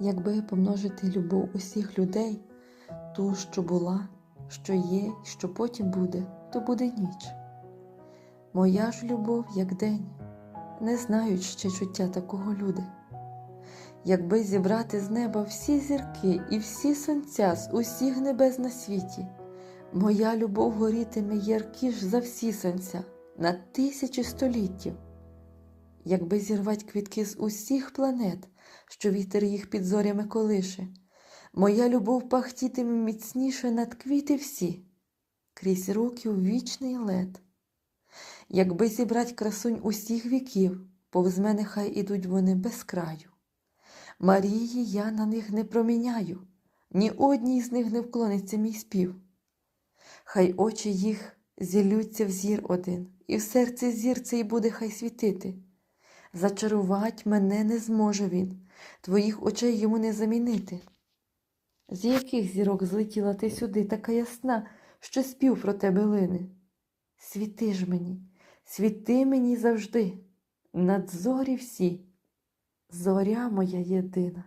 Якби помножити любов усіх людей, ту, що була, що є, що потім буде, то буде ніч. Моя ж любов, як день, не знають ще чуття такого люди. Якби зібрати з неба всі зірки і всі сонця з усіх небес на світі, моя любов горітиме яркіш за всі сонця на тисячі століттів. Якби зірвать квітки з усіх планет, що вітер їх під зорями колише, моя любов пахтітиме міцніше над квіти всі, крізь років вічний лед. Якби зібрать красунь усіх віків, повз мене хай ідуть вони без краю. Марії я на них не проміняю, ні одній з них не вклониться мій спів. Хай очі їх зілються в зір один, і в серці зір цей буде хай світити. Зачарувать мене не зможе він, твоїх очей йому не замінити. З яких зірок злетіла ти сюди, така ясна, що спів про тебе лине? Світи ж мені, світи мені завжди, над зорі всі, зоря моя єдина.